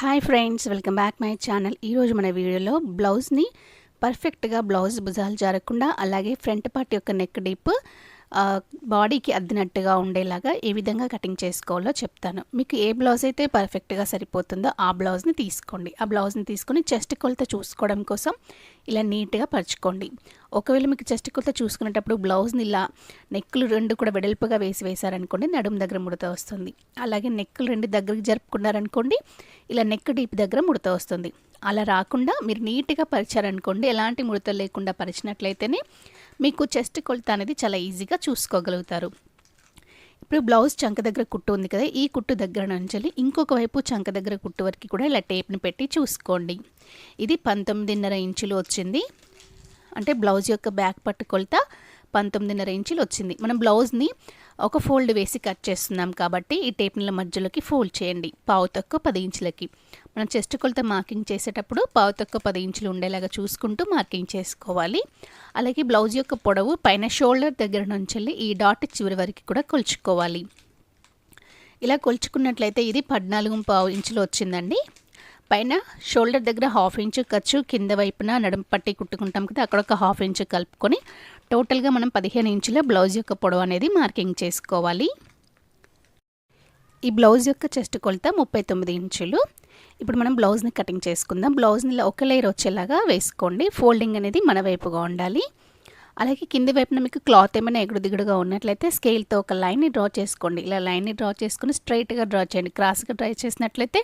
Hi friends welcome back my channel ఈరోజు మన వీడియోలో బ్లౌజ్ని పర్ఫెక్ట్గా బ్లౌజ్ భుజాలు జారకుండా అలాగే ఫ్రంట్ పార్ట్ యొక్క నెక్ డీప్ బాడీకి అద్దినట్టుగా ఉండేలాగా ఏ విధంగా కటింగ్ చేసుకోవాలో చెప్తాను. మీకు ఏ బ్లౌజ్ అయితే పర్ఫెక్ట్గా సరిపోతుందో ఆ బ్లౌజ్ని తీసుకోండి. ఆ బ్లౌజ్ని తీసుకొని చెస్ట్ కొలత చూసుకోవడం కోసం ఇలా నీట్గా పరుచుకోండి. ఒకవేళ మీకు చెస్ట్ కొలత చూసుకునేటప్పుడు బ్లౌజ్ని ఇలా నెక్కులు రెండు కూడా వెడల్పుగా వేసి వేశారనుకోండి నడుము దగ్గర ముడత వస్తుంది. అలాగే నెక్కులు రెండు దగ్గరికి జరుపుకున్నారనుకోండి ఇలా నెక్ డీప్ దగ్గర ముడత వస్తుంది. అలా రాకుండా మీరు నీట్గా పరిచారనుకోండి ఎలాంటి ముడత లేకుండా పరిచినట్లయితేనే మీకు చెస్ట్ కొలత అనేది చాలా ఈజీగా చూసుకోగలుగుతారు. ఇప్పుడు బ్లౌజ్ చంక దగ్గర కుట్టు ఉంది కదా ఈ కుట్టు దగ్గర నుంచి ఇంకొక వైపు చంక దగ్గర కుట్టు వరకు కూడా ఇలా టేప్ని పెట్టి చూసుకోండి. ఇది పంతొమ్మిదిన్నర ఇంచులు వచ్చింది. అంటే బ్లౌజ్ యొక్క బ్యాక్ పట్టు కొలత పంతొమ్మిదిన్నర ఇంచులు వచ్చింది. మనం బ్లౌజ్ని ఒక ఫోల్డ్ వేసి కట్ చేస్తున్నాం కాబట్టి ఈ టేప్ల మధ్యలోకి ఫోల్డ్ చేయండి. పావు తక్కువ పది ఇంచులకి. మనం చెస్ట్ కొలత మార్కింగ్ చేసేటప్పుడు పావు తక్కువ పది ఇంచులు ఉండేలాగా చూసుకుంటూ మార్కింగ్ చేసుకోవాలి. అలాగే బ్లౌజ్ యొక్క పొడవు పైన షోల్డర్ దగ్గర నుంచి ఈ డాట్ చివరి వరకు కూడా కొలుచుకోవాలి. ఇలా కొలుచుకున్నట్లయితే ఇది పద్నాలుగు పావు ఇంచులు వచ్చిందండి. పైన షోల్డర్ దగ్గర హాఫ్ ఇంచు ఖర్చు కింద వైపున నడుము పట్టి కుట్టుకుంటాం కదా అక్కడ ఒక హాఫ్ ఇంచు కలుపుకొని టోటల్గా మనం పదిహేను ఇంచుల బ్లౌజ్ యొక్క పొడవు అనేది మార్కింగ్ చేసుకోవాలి. ఈ బ్లౌజ్ యొక్క చెస్ట్ కొలత ముప్పై తొమ్మిది ఇంచులు. ఇప్పుడు మనం బ్లౌజ్ని కటింగ్ చేసుకుందాం. బ్లౌజ్ని ఒక లేయర్ వచ్చేలాగా వేసుకోండి. ఫోల్డింగ్ అనేది మన వైపుగా ఉండాలి. అలాగే కింది వైపున మీకు క్లాత్ ఏమైనా ఎగుడు దిగుడుగా ఉన్నట్లయితే స్కేల్తో ఒక లైన్ని డ్రా చేసుకోండి. ఇలా లైన్ని డ్రా చేసుకుని స్ట్రైట్గా డ్రా చేయండి. క్రాస్గా డ్రా చేసినట్లయితే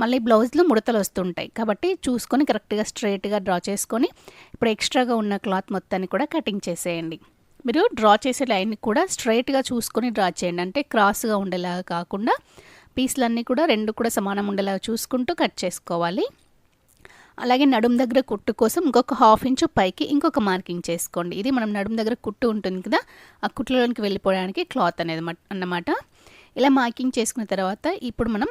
మళ్ళీ బ్లౌజ్లో ముడతలు వస్తుంటాయి. కాబట్టి చూసుకొని కరెక్ట్గా స్ట్రైట్గా డ్రా చేసుకొని ఇప్పుడు ఎక్స్ట్రాగా ఉన్న క్లాత్ మొత్తాన్ని కూడా కటింగ్ చేసేయండి. మీరు డ్రా చేసే లైన్ని కూడా స్ట్రైట్గా చూసుకొని డ్రా చేయండి. అంటే క్రాస్గా ఉండేలాగా కాకుండా పీసులన్నీ కూడా రెండు కూడా సమానం ఉండేలాగా చూసుకుంటూ కట్ చేసుకోవాలి. అలాగే నడుం దగ్గర కుట్టు కోసం ఇంకొక హాఫ్ ఇంచు పైకి ఇంకొక మార్కింగ్ చేసుకోండి. ఇది మనం నడుం దగ్గర కుట్టు ఉంటుంది కదా ఆ కుట్లలోనికి వెళ్ళిపోవడానికి క్లాత్ అనేది అన్నమాట. ఇలా మార్కింగ్ చేసుకున్న తర్వాత ఇప్పుడు మనం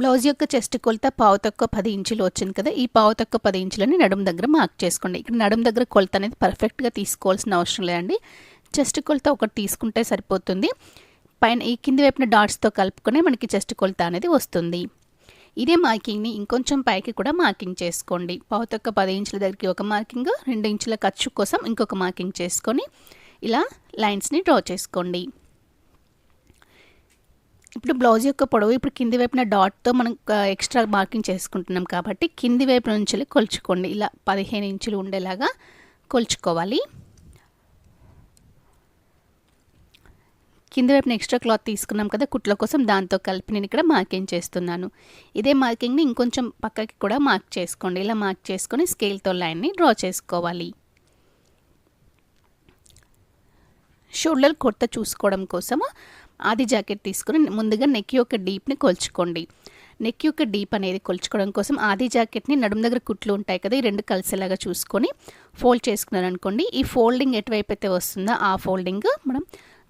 బ్లౌజ్ యొక్క చెస్ట్ కొలత పావు తక్కువ పది ఇంచులు వచ్చింది కదా ఈ పావు తక్కువ పది ఇంచులని నడుము దగ్గర మార్క్ చేసుకోండి. ఇక్కడ నడుము దగ్గర కొలత అనేది పర్ఫెక్ట్గా తీసుకోవాల్సిన అవసరం లేదండి. చెస్ట్ కొలత ఒకటి తీసుకుంటే సరిపోతుంది. పైన ఈ కింది వైపున డాట్స్తో కలుపుకొని మనకి చెస్ట్ కొలత అనేది వస్తుంది. ఇదే మార్కింగ్ని ఇంకొంచెం పైకి కూడా మార్కింగ్ చేసుకోండి. పావుతొక్క పది ఇంచుల దగ్గరికి ఒక మార్కింగ్ రెండు ఇంచుల ఖర్చు కోసం ఇంకొక మార్కింగ్ చేసుకొని ఇలా లైన్స్ని డ్రా చేసుకోండి. ఇప్పుడు బ్లౌజ్ యొక్క పొడవు ఇప్పుడు కింది వైపున డాట్తో మనం ఎక్స్ట్రా మార్కింగ్ చేసుకుంటున్నాం కాబట్టి కింది వైపు నుంచి కొలుచుకోండి. ఇలా పదిహేను ఇంచులు ఉండేలాగా కొలుచుకోవాలి. కింద వైపున ఎక్స్ట్రా క్లాత్ తీసుకున్నాం కదా కుట్ల కోసం దాంతో కలిపి నేను ఇక్కడ మార్కింగ్ చేస్తున్నాను. ఇదే మార్కింగ్ని ఇంకొంచెం పక్కకి కూడా మార్క్ చేసుకోండి. ఇలా మార్క్ చేసుకొని స్కేల్తో లైన్ని డ్రా చేసుకోవాలి. షోల్డర్ కొత్త చూసుకోవడం కోసము ఆది జాకెట్ తీసుకుని ముందుగా నెక్ యొక్క డీప్ని కొలుచుకోండి. నెక్ యొక్క డీప్ అనేది కొలుచుకోవడం కోసం ఆది జాకెట్ని నడుము దగ్గర కుట్లు ఉంటాయి కదా ఈ రెండు కలిసేలాగా చూసుకొని ఫోల్డ్ చేసుకున్నారు అనుకోండి ఈ ఫోల్డింగ్ ఎటువైపు అయితే వస్తుందో ఆ ఫోల్డింగ్ మనం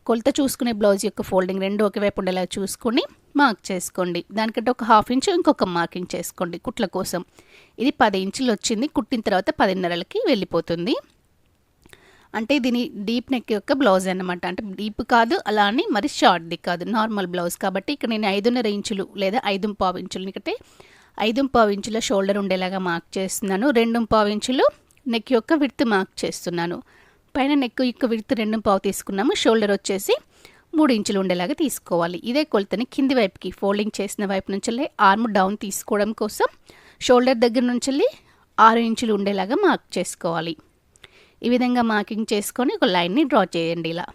కొలత చూసుకునే బ్లౌజ్ యొక్క ఫోల్డింగ్ రెండు ఒకవైపు ఉండేలా చూసుకొని మార్క్ చేసుకోండి. దానికంటే ఒక హాఫ్ ఇంచు ఇంకొక మార్కింగ్ చేసుకోండి కుట్ల కోసం. ఇది పది ఇంచులు వచ్చింది కుట్టిన తర్వాత పదిన్నరలకి వెళ్ళిపోతుంది. అంటే దీని డీప్ నెక్ యొక్క బ్లౌజ్ అనమాట అంటే డీప్ కాదు అలా అని మరి షార్ట్ది కాదు నార్మల్ బ్లౌజ్. కాబట్టి ఇక్కడ నేను ఐదున్నర ఇంచులు లేదా ఐదు పావు ఇంచులు ఎందుకంటే ఐదు పావు ఇంచుల షోల్డర్ ఉండేలాగా మార్క్ చేస్తున్నాను. రెండు పావు ఇంచులు నెక్ యొక్క విడ్త్ మార్క్ చేస్తున్నాను. పైన నెక్ యొక్క విడ్త్ రెండు పావు తీసుకున్నాము. షోల్డర్ వచ్చేసి మూడు ఇంచులు ఉండేలాగా తీసుకోవాలి. ఇదే కొలతని కింది వైపుకి ఫోల్డింగ్ చేసిన వైపు నుంచి ఆర్మ్ డౌన్ తీసుకోవడం కోసం షోల్డర్ దగ్గర నుంచి ఆరు ఇంచులు ఉండేలాగా మార్క్ చేసుకోవాలి. ఈ విధంగా మార్కింగ్ చేసుకొని ఒక లైన్ని డ్రా చేయండి ఇలా.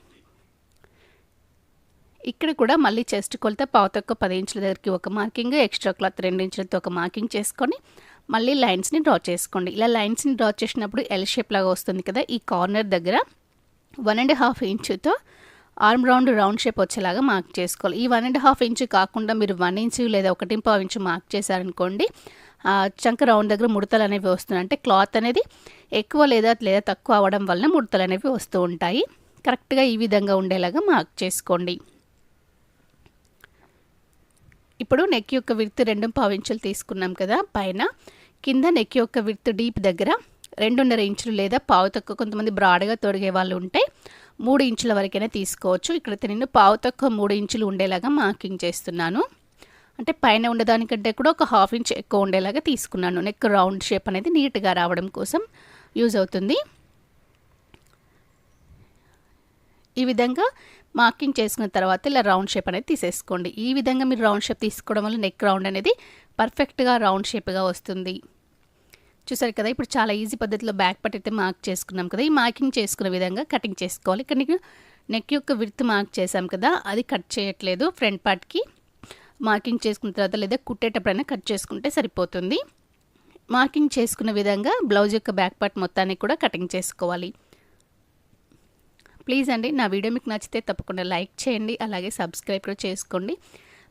ఇక్కడ కూడా మళ్ళీ చెస్ట్ కొలత పావు తక్కువ పది ఇంచుల దగ్గరికి ఒక మార్కింగ్ ఎక్స్ట్రా క్లాత్ రెండు ఇంచులతో ఒక మార్కింగ్ చేసుకొని మళ్ళీ లైన్స్ని డ్రా చేసుకోండి. ఇలా లైన్స్ని డ్రా చేసినప్పుడు ఎల్ షేప్ లాగా వస్తుంది కదా ఈ కార్నర్ దగ్గర వన్ అండ్ హాఫ్ ఇంచుతో ఆర్మ్ రౌండ్ రౌండ్ షేప్ వచ్చేలాగా మార్క్ చేసుకోవాలి. ఈ వన్ అండ్ హాఫ్ ఇంచు కాకుండా మీరు వన్ ఇంచు లేదా ఒకటి పావు ఇంచు మార్క్ చేశారనుకోండి చంక రౌండ్ దగ్గర ముడతలు అనేవి వస్తున్నాయి. అంటే క్లాత్ అనేది ఎక్కువ లేదా లేదా తక్కువ అవ్వడం వలన ముడతలు అనేవి వస్తూ ఉంటాయి. కరెక్ట్గా ఈ విధంగా ఉండేలాగా మార్క్ చేసుకోండి. ఇప్పుడు నెక్ యొక్క విర్త్ రెండు పావించులు తీసుకున్నాం కదా పైన. కింద నెక్ యొక్క విర్త్ డీప్ దగ్గర రెండున్నర ఇంచులు లేదా పావు తక్కువ కొంతమంది బ్రాడ్గా తొడిగే వాళ్ళు ఉంటే మూడు ఇంచుల వరకైనా తీసుకోవచ్చు. ఇక్కడ నేను పావు తక్కువ మూడు ఇంచులు ఉండేలాగా మార్కింగ్ చేస్తున్నాను. అంటే పైన ఉండేదానికంటే కూడా ఒక హాఫ్ ఇంచ్ ఎక్కువ ఉండేలాగా తీసుకున్నాను. నెక్ రౌండ్ షేప్ అనేది నీట్గా రావడం కోసం యూజ్ అవుతుంది. ఈ విధంగా మార్కింగ్ చేసుకున్న తర్వాత ఇలా రౌండ్ షేప్ అనేది తీసేసుకోండి. ఈ విధంగా మీరు రౌండ్ షేప్ తీసుకోవడం వల్ల నెక్ రౌండ్ అనేది పర్ఫెక్ట్గా రౌండ్ షేప్గా వస్తుంది. చూసారు కదా ఇప్పుడు చాలా ఈజీ పద్ధతిలో బ్యాక్ పార్ట్ అయితే మార్క్ చేసుకున్నాం కదా ఈ మార్కింగ్ చేసుకున్న విధంగా కటింగ్ చేసుకోవాలి. ఇక్కడ నీకు నెక్ యొక్క విర్త్ మార్క్ చేసాం కదా అది కట్ చేయట్లేదు ఫ్రంట్ పార్ట్కి. మార్కింగ్ చేసుకున్న తర్వాత లేదా కుట్టేటప్పుడైనా కట్ చేసుకుంటే సరిపోతుంది. మార్కింగ్ చేసుకున్న విధంగా బ్లౌజ్ యొక్క బ్యాక్ పార్ట్ మొత్తాన్ని కూడా కటింగ్ చేసుకోవాలి. ప్లీజ్ అండి నా వీడియో మీకు నచ్చితే తప్పకుండా లైక్ చేయండి అలాగే సబ్స్క్రైబ్ కూడా చేసుకోండి.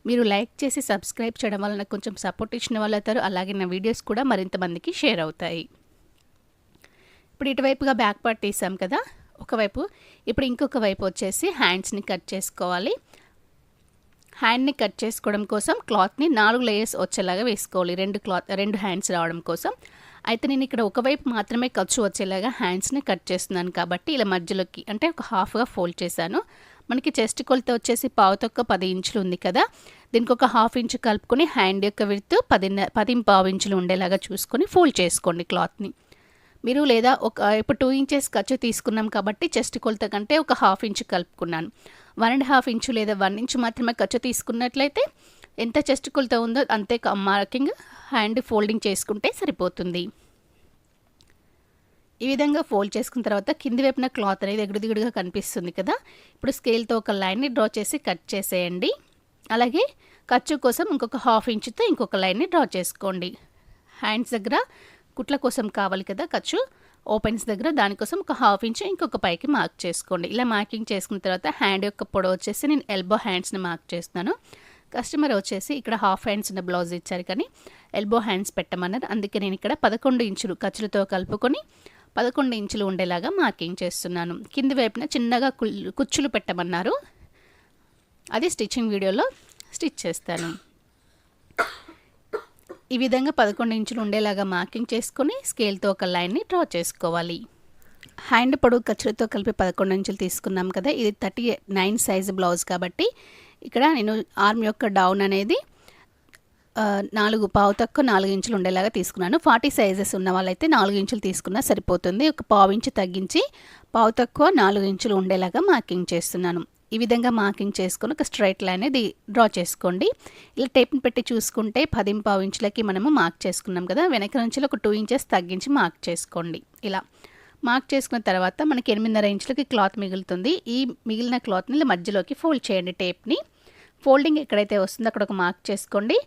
మీరు లైక్ చేసి సబ్స్క్రైబ్ చేయడం వల్ల నాకు కొంచెం సపోర్ట్ ఇచ్చిన వాళ్ళు అవుతారు అలాగే నా వీడియోస్ కూడా మరింత మందికి షేర్ అవుతాయి. ఇప్పుడు ఇటువైపుగా బ్యాక్ పార్ట్ తీసాం కదా ఒకవైపు ఇప్పుడు ఇంకొక వైపు వచ్చేసి హ్యాండ్స్ని కట్ చేసుకోవాలి. హ్యాండ్ని కట్ చేసుకోవడం కోసం క్లాత్ని నాలుగు లేయర్స్ వచ్చేలాగా వేసుకోవాలి రెండు క్లాత్ రెండు హ్యాండ్స్ రావడం కోసం. అయితే నేను ఇక్కడ ఒకవైపు మాత్రమే ఖర్చు వచ్చేలాగా హ్యాండ్స్ని కట్ చేస్తున్నాను కాబట్టి ఇలా మధ్యలోకి అంటే ఒక హాఫ్గా ఫోల్డ్ చేశాను. మనకి చెస్ట్ కొలత వచ్చేసి పావు తొక్క పది ఇంచులు ఉంది కదా. దీనికి ఒక హాఫ్ ఇంచు కలుపుకొని హ్యాండ్ యొక్క విడుతు పదిన్న పది పావు ఇంచులు ఉండేలాగా చూసుకొని ఫోల్డ్ చేసుకోండి క్లాత్ని. మీరు లేదా ఒక ఇప్పుడు టూ ఇంచెస్ ఖర్చు తీసుకున్నాం కాబట్టి చెస్ట్ కొలత కంటే ఒక హాఫ్ ఇంచు కలుపుకున్నాను. వన్ అండ్ హాఫ్ ఇంచు లేదా వన్ ఇంచు మాత్రమే ఖర్చు తీసుకున్నట్లయితే ఎంత చెస్ట్ కొలత ఉందో అంతే మార్కింగ్ హ్యాండ్ ఫోల్డింగ్ చేసుకుంటే సరిపోతుంది. ఈ విధంగా ఫోల్డ్ చేసుకున్న తర్వాత కింది వైపున క్లాత్ అనేది ఎగుడు దిగుడుగా కనిపిస్తుంది కదా. ఇప్పుడు స్కేల్తో ఒక లైన్ని డ్రా చేసి కట్ చేసేయండి. అలాగే ఖర్చు కోసం ఇంకొక హాఫ్ ఇంచుతో ఇంకొక లైన్ని డ్రా చేసుకోండి. హ్యాండ్స్ దగ్గర కుట్ల కోసం కావాలి కదా ఖర్చు. ఓపెన్స్ దగ్గర దానికోసం ఒక హాఫ్ ఇంచ్ ఇంకొక పైకి మార్క్ చేసుకోండి. ఇలా మార్కింగ్ చేసుకున్న తర్వాత హ్యాండ్ యొక్క పొడవు వచ్చేసి నేను ఎల్బో హ్యాండ్స్ని మార్క్ చేస్తున్నాను. కస్టమర్ వచ్చేసి ఇక్కడ హాఫ్ హ్యాండ్స్ ఉన్న బ్లౌజ్ ఇచ్చారు కానీ ఎల్బో హ్యాండ్స్ పెట్టమన్నారు. అందుకే నేను ఇక్కడ పదకొండు ఇంచులు ఖర్చులతో కలుపుకొని పదకొండు ఇంచులు ఉండేలాగా మార్కింగ్ చేస్తున్నాను. కింది వైపున చిన్నగా కుచ్చులు పెట్టమన్నారు. అది స్టిచ్చింగ్ వీడియోలో స్టిచ్ చేస్తాను. ఈ విధంగా పదకొండు ఇంచులు ఉండేలాగా మార్కింగ్ చేసుకొని స్కేల్తో ఒక లైన్ని డ్రా చేసుకోవాలి. హ్యాండ్ పొడవు ఖర్చులతో కలిపి పదకొండు ఇంచులు తీసుకున్నాం కదా ఇది థర్టీ నైన్ సైజ్ బ్లౌజ్ కాబట్టి ఇక్కడ నేను ఆర్మ్ యొక్క డౌన్ అనేది నాలుగు పావు తక్కువ నాలుగు ఇంచులు ఉండేలాగా తీసుకున్నాను. ఫార్టీ సైజెస్ ఉన్న వాళ్ళైతే నాలుగు ఇంచులు తీసుకున్నా సరిపోతుంది. ఒక పావు ఇంచు తగ్గించి పావు తక్కువ నాలుగు ఇంచులు ఉండేలాగా మార్కింగ్ చేస్తున్నాను. ఈ విధంగా మార్కింగ్ చేసుకొని ఒక స్ట్రైట్ లైన్ అనేది డ్రా చేసుకోండి. ఇలా టేప్ని పెట్టి చూసుకుంటే పది పావు ఇంచులకి మనము మార్క్ చేసుకున్నాం కదా వెనక నుంచి ఒక టూ ఇంచెస్ తగ్గించి మార్క్ చేసుకోండి. ఇలా మార్క్ చేసుకున్న తర్వాత మనకి ఎనిమిదిన్నర ఇంచులకి క్లాత్ మిగులుతుంది. ఈ మిగిలిన క్లాత్ని మధ్యలోకి ఫోల్డ్ చేయండి టేప్ని ఫోల్డింగ్ ఎక్కడైతే వస్తుందో అక్కడ ఒక మార్క్ చేసుకోండి.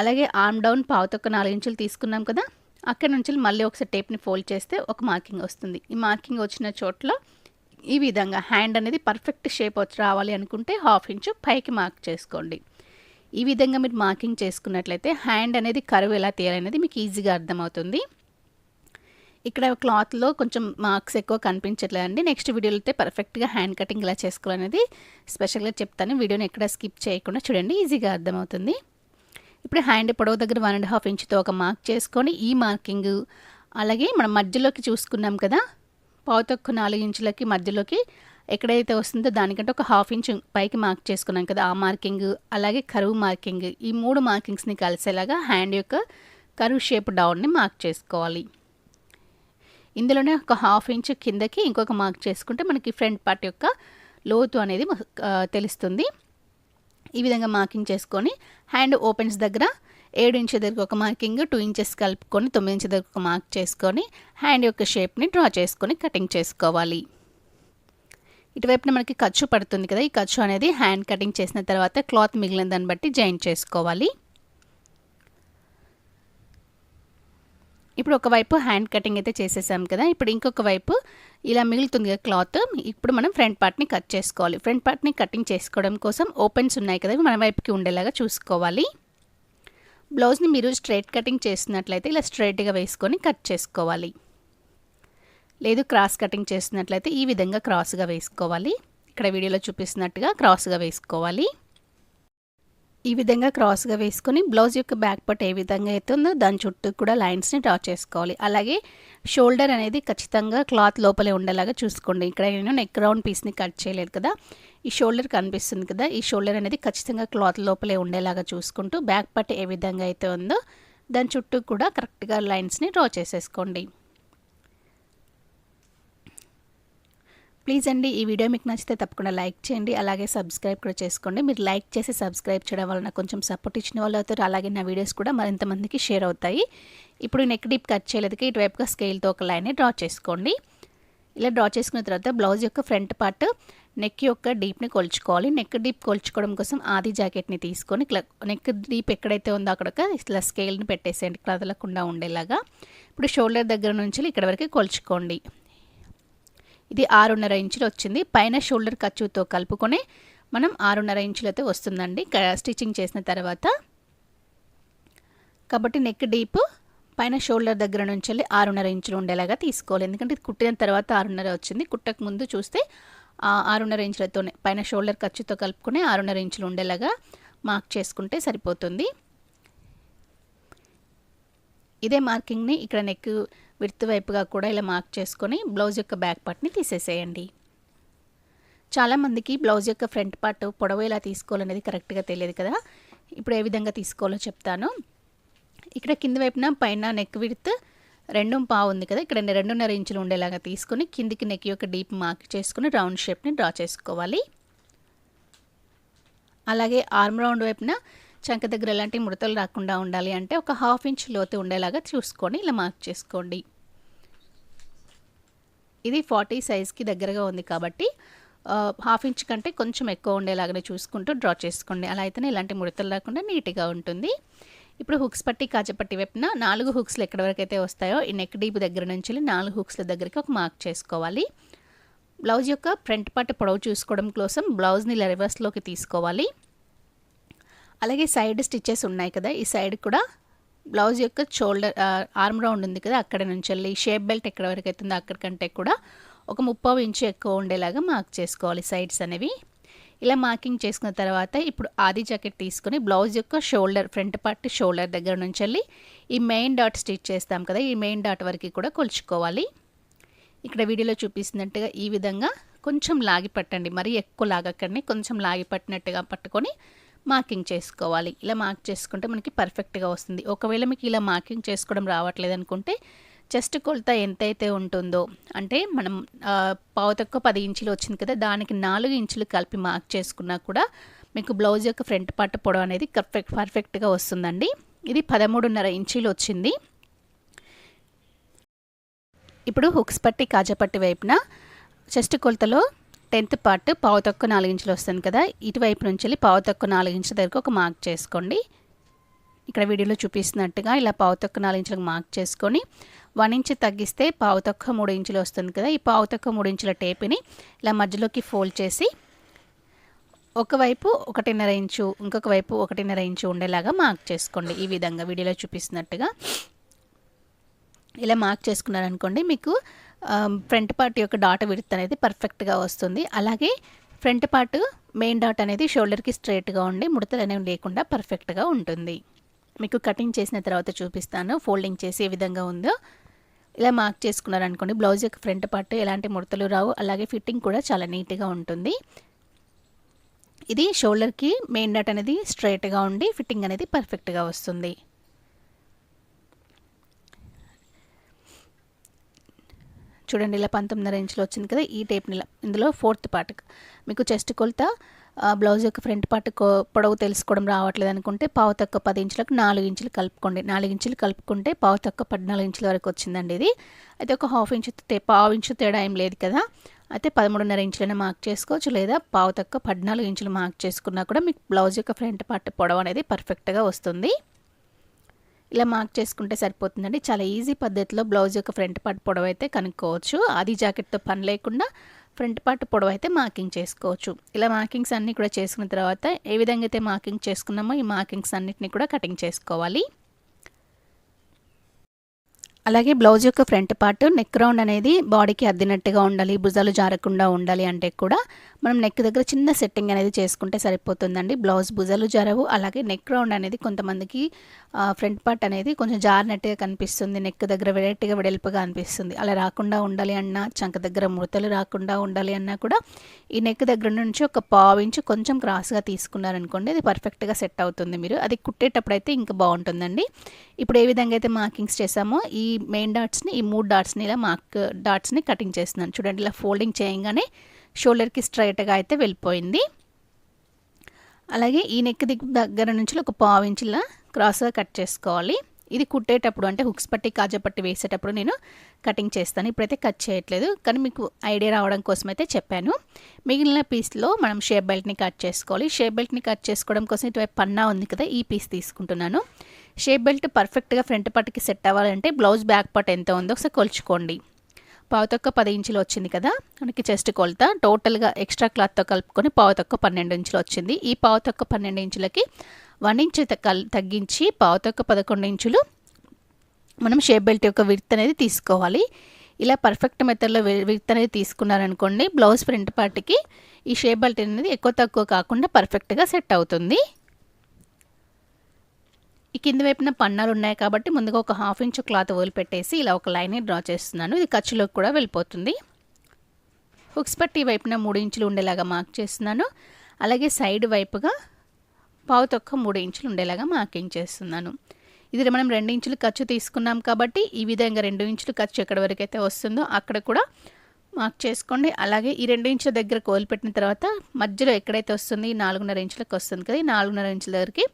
అలాగే ఆర్మ్ డౌన్ పావుతొక్క నాలుగు ఇంచులు తీసుకున్నాం కదా అక్కడ నుంచి మళ్ళీ ఒకసారి టేప్ని ఫోల్డ్ చేస్తే ఒక మార్కింగ్ వస్తుంది. ఈ మార్కింగ్ వచ్చిన చోట్ల ఈ విధంగా హ్యాండ్ అనేది పర్ఫెక్ట్ షేప్ వచ్చి రావాలి అనుకుంటే హాఫ్ ఇంచు పైకి మార్క్ చేసుకోండి. ఈ విధంగా మీరు మార్కింగ్ చేసుకున్నట్లయితే హ్యాండ్ అనేది కరువు ఎలా తీయాలనేది మీకు ఈజీగా అర్థమవుతుంది. ఇక్కడ క్లాత్లో కొంచెం మార్క్స్ ఎక్కువ కనిపించట్లేదండి. నెక్స్ట్ వీడియోలో అయితే పర్ఫెక్ట్గా హ్యాండ్ కటింగ్ ఇలా చేసుకోవాలనేది స్పెషల్గా చెప్తాను. వీడియోని ఎక్కడ స్కిప్ చేయకుండా చూడండి ఈజీగా అర్థమవుతుంది. ఇప్పుడు హ్యాండ్ పొడవు దగ్గర వన్ అండ్ హాఫ్ ఇంచ్తో ఒక మార్క్ చేసుకొని ఈ మార్కింగ్ అలాగే మనం మధ్యలోకి చూసుకున్నాం కదా పావుతొక్కు నాలుగు ఇంచులకి మధ్యలోకి ఎక్కడైతే వస్తుందో దానికంటే ఒక హాఫ్ ఇంచ్ పైకి మార్క్ చేసుకున్నాం కదా ఆ మార్కింగ్ అలాగే కరువు మార్కింగ్ ఈ మూడు మార్కింగ్స్ని కలిసేలాగా హ్యాండ్ యొక్క కరువు షేప్ డౌన్ని మార్క్ చేసుకోవాలి. ఇందులోనే ఒక హాఫ్ ఇంచ్ కిందకి ఇంకొక మార్క్ చేసుకుంటే మనకి ఫ్రంట్ పార్ట్ యొక్క లోతు అనేది తెలుస్తుంది. ఈ విధంగా మార్కింగ్ చేసుకొని హ్యాండ్ ఓపెన్స్ దగ్గర ఏడు ఇంచ్ దగ్గర ఒక మార్కింగ్ టూ ఇంచెస్ కలుపుకొని తొమ్మిది ఇంచ్ దగ్గర ఒక మార్క్ చేసుకొని హ్యాండ్ యొక్క షేప్ని డ్రా చేసుకొని కటింగ్ చేసుకోవాలి. ఇటువైపున మనకి ఖర్చు పడుతుంది కదా ఈ ఖర్చు అనేది హ్యాండ్ కటింగ్ చేసిన తర్వాత క్లాత్ మిగిలిన దాన్ని బట్టి జాయిన్ చేసుకోవాలి. ఇప్పుడు ఒకవైపు హ్యాండ్ కటింగ్ అయితే చేసేసాం కదా ఇప్పుడు ఇంకొక వైపు ఇలా మిగులుతుంది కదా క్లాత్. ఇప్పుడు మనం ఫ్రంట్ పార్ట్ని కట్ చేసుకోవాలి. ఫ్రంట్ పార్ట్ని కటింగ్ చేసుకోవడం కోసం ఓపెన్స్ ఉన్నాయి కదా మన వైపుకి ఉండేలాగా చూసుకోవాలి. బ్లౌజ్ని మీరు స్ట్రైట్ కటింగ్ చేస్తున్నట్లయితే ఇలా స్ట్రైట్గా వేసుకొని కట్ చేసుకోవాలి. లేదు క్రాస్ కటింగ్ చేస్తున్నట్లయితే ఈ విధంగా క్రాస్గా వేసుకోవాలి. ఇక్కడ వీడియోలో చూపిస్తున్నట్టుగా క్రాస్గా వేసుకోవాలి. ఈ విధంగా క్రాస్గా వేసుకొని బ్లౌజ్ యొక్క బ్యాక్ పార్ట్ ఏ విధంగా అయితే ఉందో దాని చుట్టూ కూడా లైన్స్ని డ్రా చేసుకోవాలి. అలాగే షోల్డర్ అనేది ఖచ్చితంగా క్లాత్ లోపలే ఉండేలాగా చూసుకోండి. ఇక్కడ నేను నెక్ రౌండ్ పీస్ని కట్ చేయలేదు కదా. ఈ షోల్డర్ కనిపిస్తుంది కదా. ఈ షోల్డర్ అనేది ఖచ్చితంగా క్లాత్ లోపలే ఉండేలాగా చూసుకుంటూ బ్యాక్ పార్ట్ ఏ విధంగా అయితే ఉందో దాని చుట్టూ కూడా కరెక్ట్గా లైన్స్ని డ్రా చేసేసుకోండి. ప్లీజ్ అండి ఈ వీడియో మీకు నచ్చితే తప్పకుండా లైక్ చేయండి అలాగే సబ్స్క్రైబ్ కూడా చేసుకోండి. మీరు లైక్ చేసి సబ్స్క్రైబ్ చేయడం వలన కొంచెం సపోర్ట్ ఇచ్చిన వాళ్ళు అవుతారు అలాగే నా వీడియోస్ కూడా మరింత మందికి షేర్ అవుతాయి. ఇప్పుడు నెక్ డీప్ కట్ చేయలేదుగా ఇటువైపుగా స్కేల్తో ఒక లైన్ డ్రా చేసుకోండి. ఇలా డ్రా చేసుకున్న తర్వాత బ్లౌజ్ యొక్క ఫ్రంట్ పార్ట్ నెక్ యొక్క డీప్ని కొలుచుకోవాలి. నెక్ డీప్ కొలుచుకోవడం కోసం ఆది జాకెట్ని తీసుకొని నెక్ డీప్ ఎక్కడైతే ఉందో అక్కడ ఇట్లా స్కేల్ని పెట్టేసేయండి కదలకుండా ఉండేలాగా. ఇప్పుడు షోల్డర్ దగ్గర నుంచి ఇక్కడ వరకు కొలుచుకోండి. ఇది ఆరున్నర ఇంచులు వచ్చింది. పైన షోల్డర్ ఖర్చుతో కలుపుకొని మనం ఆరున్నర ఇంచులతో వస్తుందండి. స్టిచ్చింగ్ చేసిన తర్వాత. కాబట్టి నెక్ డీప్ పైన షోల్డర్ దగ్గర నుంచి వెళ్ళి ఆరున్నర ఇంచులు ఉండేలాగా తీసుకోవాలి. ఎందుకంటే ఇది కుట్టిన తర్వాత ఆరున్నర వచ్చింది. కుట్టక ముందు చూస్తే ఆరున్నర ఇంచులతోనే పైన షోల్డర్ ఖర్చుతో కలుపుకొని ఆరున్నర ఇంచులు ఉండేలాగా మార్క్ చేసుకుంటే సరిపోతుంది. ఇదే మార్కింగ్ని ఇక్కడ నెక్ విర్త్ వైపుగా కూడా ఇలా మార్క్ చేసుకొని బ్లౌజ్ యొక్క బ్యాక్ పార్ట్ని తీసేసేయండి. చాలామందికి బ్లౌజ్ యొక్క ఫ్రంట్ పార్ట్ పొడవు ఎలా తీసుకోవాలనేది కరెక్ట్గా తెలియదు కదా. ఇప్పుడు ఏ విధంగా తీసుకోవాలో చెప్తాను. ఇక్కడ కింది వైపున పైన నెక్ విర్త్ రెండు పావు ఉంది కదా. ఇక్కడ రెండున్నర ఇంచులు ఉండేలాగా తీసుకొని కిందికి నెక్ యొక్క డీప్ మార్క్ చేసుకుని రౌండ్ షేప్ని డ్రా చేసుకోవాలి. అలాగే ఆర్మ్ రౌండ్ వైపున చంక దగ్గర ఎలాంటి ముడతలు రాకుండా ఉండాలి అంటే ఒక హాఫ్ ఇంచ్ లోతు ఉండేలాగా చూసుకొని ఇలా మార్క్ చేసుకోండి. ఇది ఫార్టీ సైజ్కి దగ్గరగా ఉంది కాబట్టి హాఫ్ ఇంచ్ కంటే కొంచెం ఎక్కువ ఉండేలాగానే చూసుకుంటూ డ్రా చేసుకోండి. అలా అయితేనే ఇలాంటి ముడతలు రాకుండా నీట్గా ఉంటుంది. ఇప్పుడు హుక్స్ పట్టి కాజపట్టి వైపున నాలుగు హుక్స్లు ఎక్కడి వరకు అయితే వస్తాయో ఈ నెక్ డీప్ దగ్గర నుంచి నాలుగు హుక్స్ల దగ్గరికి ఒక మార్క్ చేసుకోవాలి. బ్లౌజ్ యొక్క ఫ్రంట్ పార్ట్ పొడవు చూసుకోవడం కోసం బ్లౌజ్ని ఇలా రివర్స్లోకి తీసుకోవాలి. అలాగే సైడ్ స్టిచ్చెస్ ఉన్నాయి కదా ఈ సైడ్ కూడా బ్లౌజ్ యొక్క షోల్డర్ ఆర్మ్ రౌండ్ ఉంది కదా అక్కడ నుంచి వెళ్ళి షేప్ బెల్ట్ ఎక్కడ వరకు అవుతుందో అక్కడికంటే కూడా ఒక ముప్పై ఇంచు ఎక్కువ ఉండేలాగా మార్క్ చేసుకోవాలి సైడ్స్ అనేవి. ఇలా మార్కింగ్ చేసుకున్న తర్వాత ఇప్పుడు ఆది జాకెట్ తీసుకొని బ్లౌజ్ యొక్క షోల్డర్ ఫ్రంట్ పార్ట్ షోల్డర్ దగ్గర నుంచి వెళ్ళి ఈ మెయిన్ డాట్ స్టిచ్ చేస్తాం కదా ఈ మెయిన్ డాట్ వరకు కూడా కొలుచుకోవాలి. ఇక్కడ వీడియోలో చూపిస్తున్నట్టుగా ఈ విధంగా కొంచెం లాగి పట్టండి మరీ ఎక్కువ లాగకండి కొంచెం లాగి పట్టినట్టుగా పట్టుకొని మార్కింగ్ చేసుకోవాలి. ఇలా మార్క్ చేసుకుంటే మనకి పర్ఫెక్ట్గా వస్తుంది. ఒకవేళ మీకు ఇలా మార్కింగ్ చేసుకోవడం రావట్లేదు అనుకుంటే చెస్ట్ కొలత ఎంతైతే ఉంటుందో అంటే మనం పావు తక్కువ పది ఇంచులు వచ్చింది కదా దానికి నాలుగు ఇంచులు కలిపి మార్క్ చేసుకున్నా కూడా మీకు బ్లౌజ్ యొక్క ఫ్రంట్ పార్ట్ పొడవు అనేది పర్ఫెక్ట్ పర్ఫెక్ట్గా వస్తుందండి. ఇది పదమూడున్నర ఇంచులు వచ్చింది. ఇప్పుడు హుక్స్ పట్టి కాజపట్టి వైపున చెస్ట్ కొలతలో టెన్త్ పార్ట్ పావు తక్కువ నాలుగు ఇంచులు వస్తుంది కదా. ఇటువైపు నుంచి వెళ్ళి పావు తక్కువ నాలుగు ఇంచుల దగ్గరకు ఒక మార్క్ చేసుకోండి. ఇక్కడ వీడియోలో చూపిస్తున్నట్టుగా ఇలా పావు తక్కువ నాలుగు ఇంచులకు మార్క్ చేసుకొని వన్ ఇంచ్ తగ్గిస్తే పావు తక్కువ మూడు ఇంచులు వస్తుంది కదా. ఈ పావు తక్కువ మూడు ఇంచుల టేపుని ఇలా మధ్యలోకి ఫోల్డ్ చేసి ఒకవైపు ఒకటిన్నర ఇంచు ఇంకొక వైపు ఒకటిన్నర ఇంచు ఉండేలాగా మార్క్ చేసుకోండి. ఈ విధంగా వీడియోలో చూపిస్తున్నట్టుగా. ఇలా మార్క్ చేసుకున్నారనుకోండి మీకు ఫ్రంట్ పార్ట్ యొక్క డాట్ విడత్ అనేది పర్ఫెక్ట్గా వస్తుంది. అలాగే ఫ్రంట్ పార్ట్ మెయిన్ డాట్ అనేది షోల్డర్కి స్ట్రైట్గా ఉండి ముడతలు అనేవి లేకుండా పర్ఫెక్ట్గా ఉంటుంది. మీకు కటింగ్ చేసిన తర్వాత చూపిస్తాను. ఫోల్డింగ్ చేసి ఏ విధంగా ఉందో. ఇలా మార్క్ చేసుకున్నారనుకోండి బ్లౌజ్ యొక్క ఫ్రంట్ పార్ట్ ఎలాంటి ముడతలు రావు. అలాగే ఫిట్టింగ్ కూడా చాలా నీట్గా ఉంటుంది. ఇది షోల్డర్కి మెయిన్ డాట్ అనేది స్ట్రైట్గా ఉండి ఫిట్టింగ్ అనేది పర్ఫెక్ట్గా వస్తుంది. చూడండి ఇలా పంతొమ్మిదిన్నర ఇంచులు వచ్చింది కదా ఈ టేప్ని ఇందులో ఫోర్త్ పార్ట్ మీకు చెస్ట్ కొలత బ్లౌజ్ యొక్క ఫ్రంట్ పార్ట్ పొడవు తెలుసుకోవడం రావట్లేదు అనుకుంటే పావు తక్కువ పది ఇంచులకు నాలుగు ఇంచులు కలుపుకోండి. నాలుగు ఇంచులు కలుపుకుంటే పావు తక్కువ పద్నాలుగు ఇంచుల వరకు వచ్చిందండి ఇది. అయితే ఒక హాఫ్ ఇంచు పావు ఇంచు తేడా ఏం లేదు కదా. అయితే పదమూడున్నర ఇంచులైనా మార్క్ చేసుకోవచ్చు లేదా పావు తక్కువ పద్నాలుగు ఇంచులు మార్క్ చేసుకున్నా కూడా మీకు బ్లౌజ్ యొక్క ఫ్రంట్ పార్ట్ పొడవు అనేది పర్ఫెక్ట్గా వస్తుంది. ఇలా మార్క్ చేసుకుంటే సరిపోతుందండి. చాలా ఈజీ పద్ధతిలో బ్లౌజ్ యొక్క ఫ్రంట్ పార్ట్ పొడవు అయితే కనుక్కోవచ్చు. ఆది జాకెట్తో పని లేకుండా ఫ్రంట్ పార్ట్ పొడవు అయితే మార్కింగ్ చేసుకోవచ్చు. ఇలా మార్కింగ్స్ అన్నీ కూడా చేసుకున్న తర్వాత ఏ విధంగా అయితే మార్కింగ్ చేసుకున్నామో ఈ మార్కింగ్స్ అన్నిటిని కూడా కటింగ్ చేసుకోవాలి. అలాగే బ్లౌజ్ యొక్క ఫ్రంట్ పార్ట్ నెక్ రౌండ్ అనేది బాడీకి అద్దినట్టుగా ఉండాలి భుజాలు జారకుండా ఉండాలి అంటే కూడా మనం నెక్ దగ్గర చిన్న సెట్టింగ్ అనేది చేసుకుంటే సరిపోతుందండి. బ్లౌజ్ భుజాలు జరవు. అలాగే నెక్ రౌండ్ అనేది కొంతమందికి ఫ్రంట్ పార్ట్ అనేది కొంచెం జారినట్టుగా కనిపిస్తుంది. నెక్ దగ్గర వెరైటీగా వెడల్పుగా అనిపిస్తుంది. అలా రాకుండా ఉండాలి అన్నా చంక దగ్గర ముడతలు రాకుండా ఉండాలి అన్నా కూడా ఈ నెక్ దగ్గర నుంచి ఒక పావించి కొంచెం క్రాస్గా తీసుకున్నారనుకోండి అది పర్ఫెక్ట్గా సెట్ అవుతుంది మీరు. అది కుట్టేటప్పుడు అయితే ఇంకా బాగుంటుందండి. ఇప్పుడు ఏ విధంగా అయితే మార్కింగ్స్ చేసామో ఈ మెయిన్ డాట్స్ని ఈ మూడు డాట్స్ని ఇలా మార్క్ డాట్స్ని కటింగ్ చేస్తున్నాను. చూడండి ఇలా ఫోల్డింగ్ చేయగానే షోల్డర్కి స్ట్రైట్గా అయితే వెళ్ళిపోయింది. అలాగే ఈ నెక్ దగ్గర నుంచి ఒక పావు ఇంచుల క్రాస్గా కట్ చేసుకోవాలి. ఇది కుట్టేటప్పుడు అంటే హుక్స్ పట్టి కాజా పట్టి వేసేటప్పుడు నేను కటింగ్ చేస్తాను. ఇప్పుడైతే కట్ చేయట్లేదు. కానీ మీకు ఐడియా రావడం కోసం అయితే చెప్పాను. మిగిలిన పీస్లో మనం షేప్ బెల్ట్ని కట్ చేసుకోవాలి. షేప్ బెల్ట్ని కట్ చేసుకోవడం కోసం ఇటువైపు పన్నా ఉంది కదా ఈ పీస్ తీసుకుంటున్నాను. షేప్ బెల్ట్ పర్ఫెక్ట్గా ఫ్రంట్ పార్ట్కి సెట్ అవ్వాలంటే బ్లౌజ్ బ్యాక్ పార్ట్ ఎంత ఉందో ఒకసారి కొలుచుకోండి. పావుతొక్క పది ఇంచులు వచ్చింది కదా? మనకి చెస్ట్ కొలత. టోటల్గా ఎక్స్ట్రా క్లాత్తో కలుపుకొని పావుతొక్క పన్నెండు ఇంచులు వచ్చింది. ఈ పావుతొక్క పన్నెండు ఇంచులకి వన్ ఇంచు తగ్గించి పావుతొక్క పదకొండు ఇంచులు మనం షేప్ బెల్ట్ యొక్క విర్త్ అనేది తీసుకోవాలి. ఇలా పర్ఫెక్ట్ మెథడ్లో విర్త్ అనేది తీసుకున్నారనుకోండి బ్లౌజ్ ప్రింట్ పార్ట్కి ఈ షేప్ బెల్ట్ అనేది ఎక్కువ తక్కువ కాకుండా పర్ఫెక్ట్గా సెట్ అవుతుంది. ఈ కింద వైపున పన్నాలు ఉన్నాయి కాబట్టి ముందుగా ఒక హాఫ్ ఇంచ్ క్లాత్ వదిలిపెట్టేసి ఇలా ఒక లైన్ డ్రా చేస్తున్నాను. ఇది ఖర్చులోకి కూడా వెళ్ళిపోతుంది. హుక్స్ పట్టి వైపున మూడు ఇంచులు ఉండేలాగా మార్క్ చేస్తున్నాను. అలాగే సైడ్ వైపుగా పావు తొక్క మూడు ఇంచులు ఉండేలాగా మార్కింగ్ చేస్తున్నాను. ఇది మనం రెండు ఇంచులు ఖర్చు తీసుకున్నాం కాబట్టి ఈ విధంగా రెండు ఇంచులు ఖర్చు ఎక్కడి వరకు అయితే వస్తుందో అక్కడ కూడా మార్క్ చేసుకోండి. అలాగే ఈ రెండు ఇంచుల దగ్గర కోల్పెట్టిన తర్వాత మధ్యలో ఎక్కడైతే వస్తుంది? నాలుగున్నర ఇంచులకు వస్తుంది కదా ఈ నాలుగున్నర ఇంచుల దగ్గరికి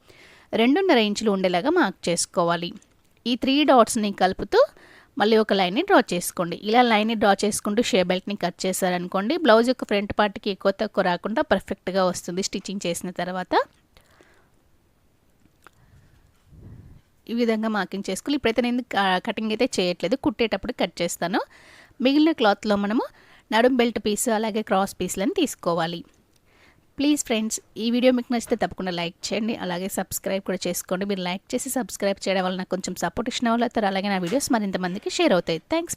రెండున్నర ఇంచులు ఉండేలాగా మార్క్ చేసుకోవాలి. ఈ త్రీ డాట్స్ని కలుపుతూ మళ్ళీ ఒక లైన్ని డ్రా చేసుకోండి. ఇలా లైన్ని డ్రా చేసుకుంటూ షే బెల్ట్ని కట్ చేశారనుకోండి బ్లౌజ్ యొక్క ఫ్రంట్ పార్ట్కి ఎక్కువ తక్కువ రాకుండా పర్ఫెక్ట్గా వస్తుంది స్టిచ్చింగ్ చేసిన తర్వాత. ఈ విధంగా మార్కింగ్ చేసుకోవాలి. ఇప్పుడైతే నేను కటింగ్ అయితే చేయట్లేదు కుట్టేటప్పుడు కట్ చేస్తాను. మిగిలిన క్లాత్లో మనము నడుం బెల్ట్ పీస్ అలాగే క్రాస్ పీస్లను తీసుకోవాలి. ప్లీజ్ ఫ్రెండ్స్ ఈ వీడియో మీకు నచ్చితే తప్పకుండా లైక్ చేయండి. అలాగే సబ్స్క్రైబ్ కూడా చేసుకోండి. మీరు లైక్ చేసి సబ్స్క్రైబ్ చేయడం వల్ల నాకు కొంచెం సపోర్ట్ ఇచ్చిన వాళ్ళు అవుతారు. అలాగే నా వీడియోస్ మరింత మందికి షేర్ అవుతాయి. థ్యాంక్స్